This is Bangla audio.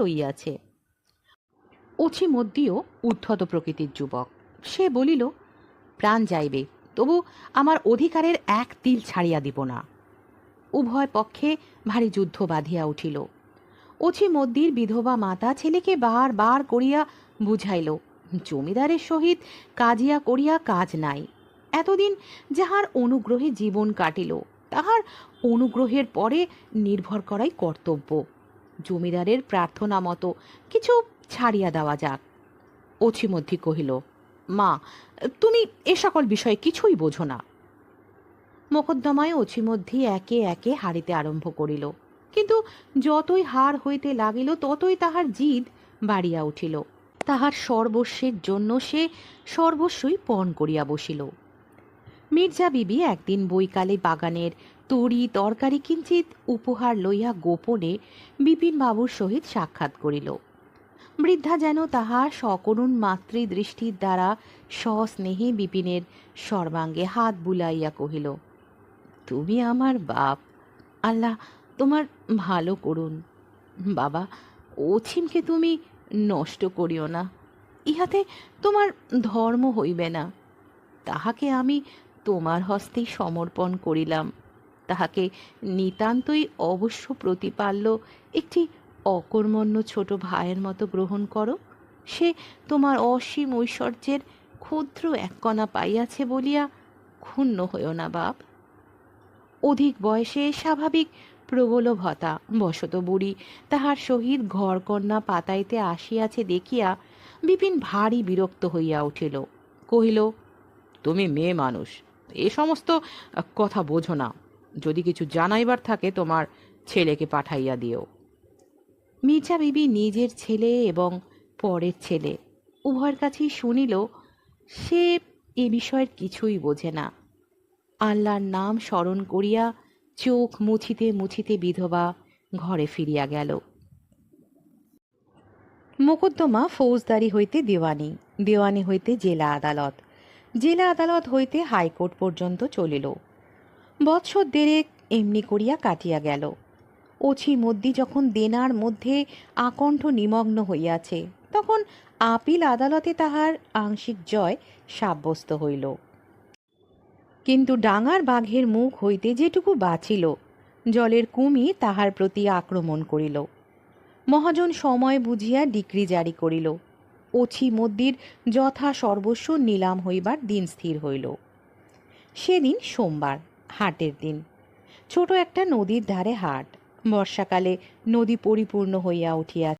লইয়াছে অছি মধ্যেও উদ্ধত প্রকৃতির যুবক। সে বলিল, প্রাণ যাইবে, তবু আমার অধিকারের এক তিল ছাড়িয়া দিব না। উভয় পক্ষে ভারী যুদ্ধ বাঁধিয়া উঠিল। অছি মদ্দির বিধবা মাতা ছেলেকে বার বার করিয়া বুঝাইল, জমিদারের সহিত কাজিয়া করিয়া কাজ নাই। এতদিন যাহার অনুগ্রহে জীবন কাটিল, তাহার অনুগ্রহের পরে নির্ভর করাই কর্তব্য। জমিদারের প্রার্থনা মতো কিছু ছাড়িয়া দেওয়া যাক। অছিমধ্যি কহিল, মা, তুমি এ সকল বিষয়ে কিছুই বোঝো না। মোকদ্দমায় অছিমধ্যি একে একে হারিতে আরম্ভ করিল, কিন্তু যতই হার হইতে লাগিল, ততই তাহার জিদ বাড়িয়া উঠিল। তাহার সর্বস্বের জন্য সে সর্বস্বই পণ করিয়া বসিল। মির্জা বিবি একদিন বৈকালে বাগানের তরি, তরকারি কিঞ্চিত উপহার লইয়া গোপনে বিপিনবাবুর সহিত সাক্ষাৎ করিল। বৃদ্ধা যেন তাহা সকরুণ মাতৃদৃষ্টির দ্বারা সস্নেহে বিপিনের সর্বাঙ্গে হাত বুলাইয়া কহিল, তুমি আমার বাপ। আল্লাহ তোমার ভালো করুন। বাবা অছিমকে তুমি নষ্ট করিও না। ইহাতে তোমার ধর্ম হইবে না। তাহাকে আমি তোমার হস্তেই সমর্পণ করিলাম। তাহাকে নিতান্তই অবশ্য প্রতিপাল্য একটি অকর্মণ্য ছোট ভাইয়ের মতো গ্রহণ করো। সে তোমার অসীম ঐশ্বর্যের ক্ষুদ্র এক কণা পাইয়াছে বলিয়া ক্ষুণ্ণ হইও না বাপ। অধিক বয়সে স্বাভাবিক প্রবলভতা বশত বুড়ি তাহার সহিত ঘরকন্যা পাতাইতে আসিয়াছে দেখিয়া বিপিন ভারী বিরক্ত হইয়া উঠিল। কহিল, তুমি মেয়ে মানুষ, এ সমস্ত কথা বোঝো না। যদি কিছু জানাইবার থাকে তোমার ছেলেকে পাঠাইয়া দিও। মির্জা বিবি নিজের ছেলে এবং পরের ছেলে উভয়ের কাছেই শুনিল, সে এ বিষয়ের কিছুই বোঝে না। আল্লাহর নাম স্মরণ করিয়া চোখ মুছিতে মুছিতে বিধবা ঘরে ফিরিয়া গেল। মোকদ্দমা ফৌজদারি হইতে দেওয়ানি দেওয়ানি হইতে জেলা আদালত জেলা আদালত হইতে হাইকোর্ট পর্যন্ত চলিল। বৎসর দেরেক এমনি করিয়া কাটিয়া গেল। ওছি মদ্দি যখন দেনার মধ্যে আকণ্ঠ নিমগ্ন হইয়াছে, তখন আপিল আদালতে তাহার আংশিক জয় সাব্যস্ত হইল। কিন্তু ডাঙার বাঘের মুখ হইতে যেটুকু বাঁচিল, জলের কুমি তাহার প্রতি আক্রমণ করিল। মহাজন সময় বুঝিয়া ডিক্রি জারি করিল। অছি মদ্দির যথা সর্বস্ব নিলাম হইবার দিন স্থির হইল। সেদিন সোমবার। হাটের দিন। ছোট একটা নদীর ধারে হাট। বর্ষাকালে নদী পরিপূর্ণ হইয়া উঠিয়া